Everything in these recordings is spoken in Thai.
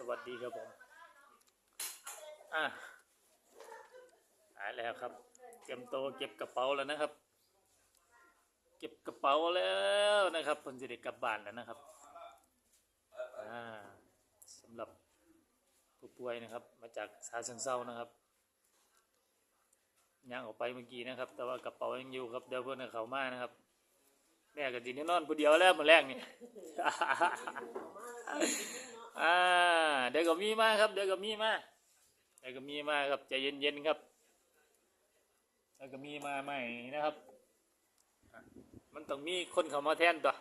สวัสดีครับผม อะหายแล้วครับ เตรียมตัวเก็บกระเป๋าแล้วนะครับ เก็บกระเป๋าแล้วนะครับผมจะได้กลับบ้านแล้วนะครับ อ่าสำหรับผู้ป่วยนะครับ มาจากซาเชิงเซานะครับย่างออกไปเมื่อกี้นะครับ แต่ว่ากระเป๋ายังอยู่ครับเดี๋ยวเพื่อนเขามานะครับแม่ก็จีนนอนผู้เดียวแล้วมาแรกนี่ อ่าเดี๋ยวก็มีมาครับ เดี๋ยวก็มีมาเดี๋ยวก็มีมาครับใจเย็นๆครับเดี๋ยวก็มีมาใหม่นะครับ มันต้องมีคนเข้ามาแทนตัว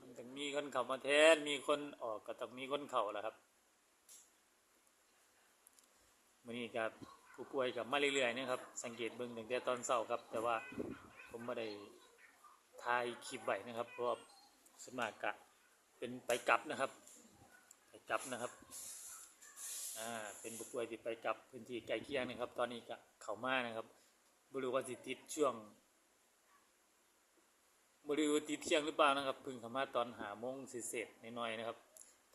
มันต้องมีคนเข้ามาแทน มีคนออกก็ต้องมีคนเข้าแหละครับมื่อนี้ครับผู้ป่วยกับมาเรื่อยๆนะครับ สังเกตเบิ่งตั้งแต่ตอนเช้าครับ แต่ว่าผมไม่ได้ถ่ายคลิปไว้นะครับเพราะสมากกะ เป็นไปกลับนะครับ ไปกลับนะครับอ่าเป็นผู้ป่วยที่ไปกลับพื้นที่ใกล้เคียงนะครับ ตอนนี้ก็เข้ามานะครับบริวารสิติดช่วงบริวารติดเที่ยงหรือเปล่านะครับพึ่งเข้ามาตอนหาโมงเศษๆน้อยๆนะครับ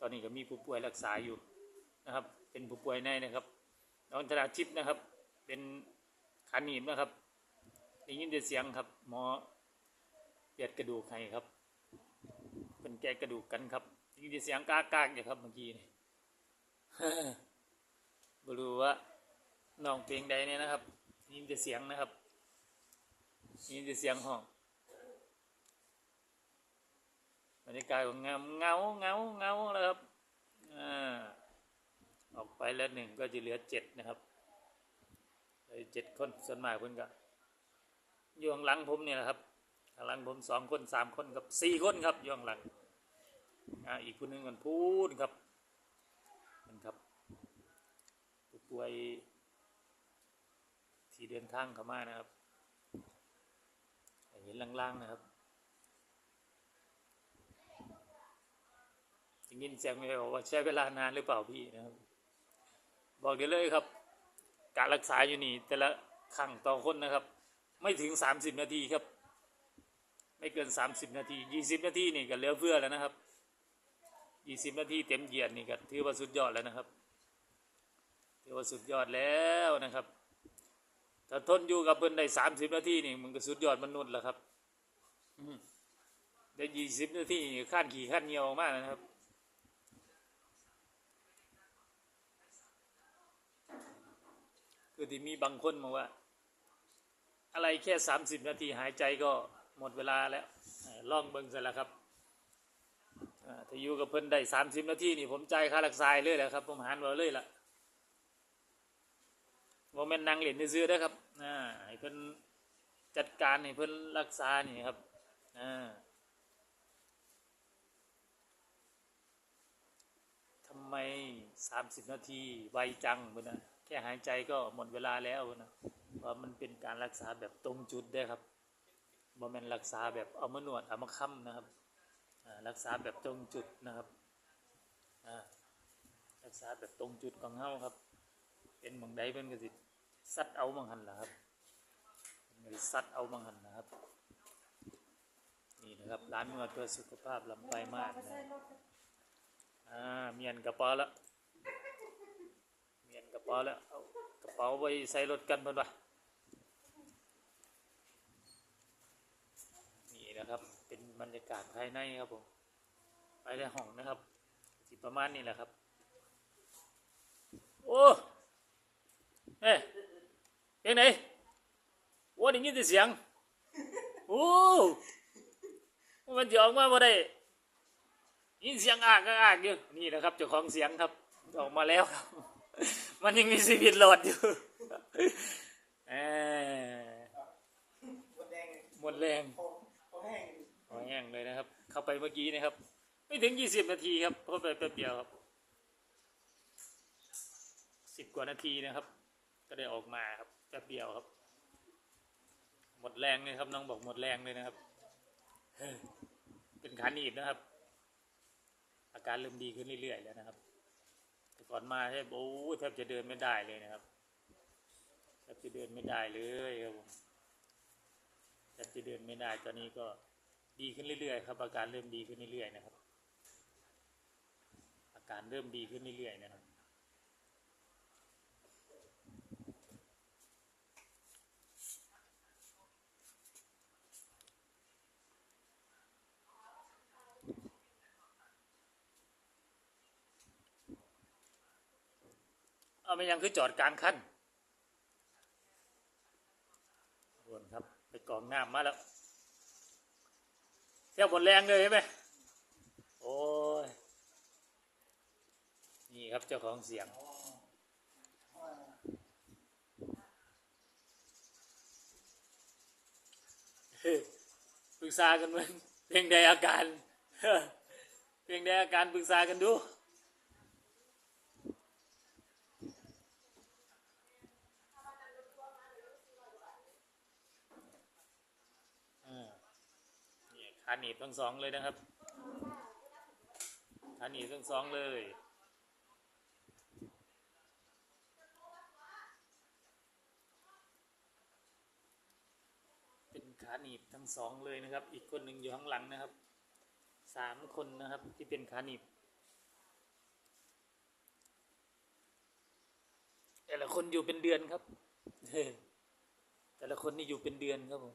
ตอนนี้ก็มีผู้ป่วยรักษาอยู่นะครับ เป็นผู้ป่วยในนะครับน้องธนาชิพนะครับ เป็นขาหนีบนะครับได้ยินแต่เสียงครับหมอเปียดกระดูกให้ครับ เป็นแกะกระดูกกันครับยินดีเสียงกากากอยู่ครับเมื่อกี้นี่บรู้ว่าน้องเพลงใดเนี่ยนะครับยินแต่เสียงนะครับยินแต่เสียงห้องบรรยากาศของเงาเงาเงาเงาแล้วครับอ่าออกไปแล้วหนึ่งก็จะเหลือเจ็ดนะครับเลือเจ็ดคนส่วนมากเพิ่นก็อยู่ข้างหลังผมเนี่ยแหละครับ ข้างหลังผมสองคนสามคนกับสี่คนครับอยู่ข้างหลังอ่าอีกคนหนึ่งมันพูดครับมันครับผู้ป่วยที่เดินทางเข้ามานะครับเห็นล่างๆนะครับได้ยินเสียงไหมบอกว่าใช้เวลานานหรือเปล่าพี่นะครับ บอกเดี๋ยวเลยครับ การรักษาอยู่นี่แต่ละครั้งต่อคนนะครับ ไม่ถึง30นาทีครับ ไม่เกิน 30 นาที 20 นาทีนี่ก็เหลือเฟือแล้วนะครับ 20 นาทีเต็มเหยียดนี่ก็ถือว่าสุดยอดแล้วนะครับถือว่าสุดยอดแล้วนะครับ ถ้าทนอยู่กับเพิ่นได้ 30 นาทีนี่มันก็สุดยอดมนุษย์แล้วครับได้ 20 นาทีนี่ขั้นขี่ขั้นเหนียวมากนะครับคือที่มีบางคนบอกว่า อะไรแค่ 30 นาทีหายใจก็ หมดเวลาแล้วอ่องเบิ่งเสร็จแล้วครับถ้าอยู่กับเพิ่นได้30นาทีนี่ผมใจายค่ารักษาเลยแหละครับ ผมหันว่าเลยล่ะว่าแม่นนางเหรียญซื้อๆนะครับอ่าให้เพิ่นจัดการให้เพิ่นรักษานี่ครับอ่าทำไม30นาทีไวจังเพิ่นนะแค่หายใจก็หมดเวลาแล้วนนะเพราะมันเป็นการรักษาแบบตรงจุดได้ครับ บ่แม่นรักษาแบบเอามานวดเอามาค้ำนะครับรักษาแบบตรงจุดนะครับรักษาแบบตรงจุดของเฮาครับ เป็นหมองใดเพิ่นก็สิซัดเอาบางหันละครับเพิ่นก็สิซัดเอาบางหันนะครับ นี่นะครับร้านนวดเพื่อสุขภาพลำไปมากนะอ่าเมียนกระเป๋าแล้วเมียนกระเป๋าแล้วเอากระเป๋าไว้ใส่รถกันเพิ่นว่า นี่นะครับ เป็นบรรยากาศภายในครับผมไปในห้องนะครับสิประมาณนี้แหละครับ โอ้เฮ้ยเพลงไหนโอ้ได้ยินแต่เสียงโอ้มันจะออกมาบ่ได้ยินเสียงอากอากอยู่นี่นะครับเจ้าของเสียงครับออกมาแล้วครับ มันยังมีชีวิตรอดอยู่เอ้ยหมดแรง แห้งเลยนะครับ เข้าไปเมื่อกี้นะครับ ไม่ถึงยี่สิบนาทีครับเข้าไปแป๊บเดียวครับสิบกว่านาทีนะครับ ก็ได้ออกมาครับแป๊บเดียวครับ หมดแรงเลยครับน้องบอกหมดแรงเลยนะครับเฮ้ยเป็นขาหนีบนะครับ อาการเริ่มดีขึ้นเรื่อยๆแล้วนะครับ แต่ก่อนมาแทบโอ้แทบจะเดินไม่ได้เลยนะครับแทบจะเดินไม่ได้เลยครับผมแทบจะเดินไม่ได้ตอนนี้ก็ ดีขึ้นเรื่อยๆครับอาการเริ่มดีขึ้นเรื่อยๆนะครับ อาการเริ่มดีขึ้นเรื่อยๆนะครับ เอาไม่ยังคือจอดกลางคันวนครับ ไปกองน้ำมาแล้ว เที่ยวบนแรงเลยใช่ไหมโอ้ย นี่ครับเจ้าของเสียง ปรึกษากันมันเพียงใดอาการเพียงใดอาการปรึกษากันดู นี่ขาหนีบทั้งสองเลยนะครับขาหนีบทั้งสองเลยเป็นขาหนีบทั้งสองเลยนะครับ อีกคนหนึ่งอยู่ข้างหลังนะครับ สามคนนะครับที่เป็นขาหนีบ แต่ละคนอยู่เป็นเดือนครับ แต่ละคนนี่อยู่เป็นเดือนครับผม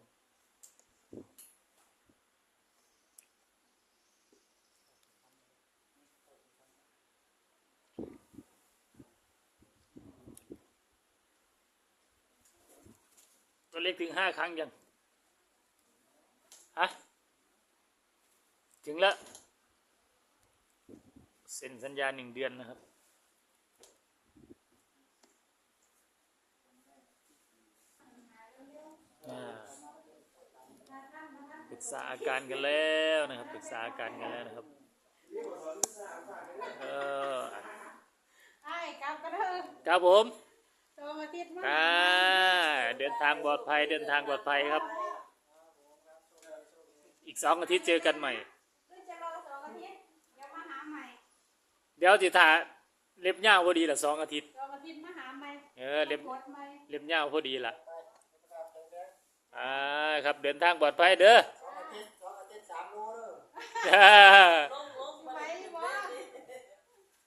ตัวเลขถึงห้าครั้งยังฮะถึงแล้วเซ็นสัญญาหนึ่งเดือนนะครับอ่าปรึกษาอาการกันแล้วนะครับ ปรึกษาอาการกันแล้วนะครับ เออไอ้กลับกันเถอะครับผม ตัวมาติดมาอ่าเดินทางปลอดภัยเดินทางปลอดภัยครับ อีกสองอาทิตย์เจอกันใหม่คือจะรอสองอาทิตย์เดี๋ยวมาหาใหม่เดี๋ยวจิตาเล็บยาวพอดีละสองอาทิตย์สองอาทิตย์มาหาใหม่เออเล็บกดใหม่เล็บยาวพอดีละอ่าครับเดินทางปลอดภัยเด้อ สองอาทิตย์สองอาทิตย์สามโลเด้อไปบ่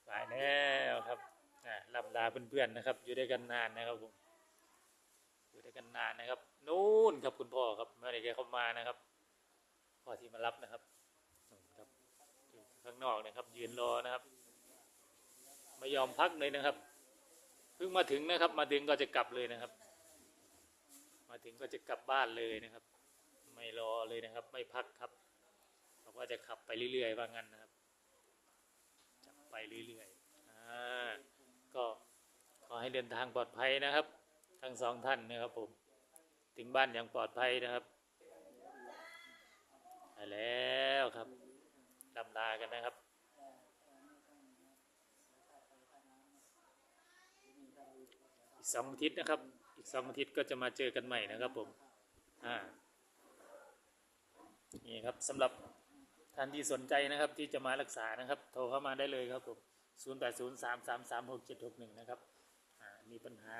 ไปแล้วครับอ่าลำลา เพื่อนๆนะครับ อยู่ด้วยกันนานนะครับผมอยู่ด้วยกันนานนะครับนู่นครับคุณพ่อครับเมื่อไหร่แกเข้ามานะครับพ่อที่มารับนะครับนู่นครับอยู่ข้างนอกนะครับ ยืนรอนะครับ ไม่ยอมพักเลยนะครับเพิ่งมาถึงนะครับ มาถึงก็จะกลับเลยนะครับ มาถึงก็จะกลับบ้านเลยนะครับ ไม่รอเลยนะครับ ไม่พักครับบอกว่าจะขับไปเรื่อยๆว่างั้นนะครับจะไปเรื่อยๆ ให้เดินทางปลอดภัยนะครับ ทั้งสองท่านนะครับผม ถึงบ้านอย่างปลอดภัยนะครับไปแล้วครับลำลากันนะครับอีกสองอาทิตย์นะครับ อีกสองอาทิตย์ก็จะมาเจอกันใหม่นะครับผมอ่านี่ครับสำหรับท่านที่สนใจนะครับที่จะมารักษานะครับ โทรเข้ามาได้เลยครับผม 0 8 0 3 3 3 6 7 6 1 นะครับ มีปัญหา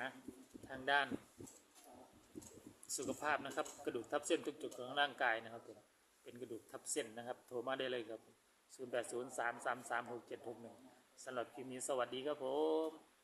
ทางด้านสุขภาพนะครับ กระดูกทับเส้นทุกจุดของร่างกายนะครับผมเป็นกระดูกทับเส้นนะครับโทรมาได้เลยครับ 0 8 0 3 3 3 6 7 6 1สำหรับคลิปนี้สวัสดีครับผม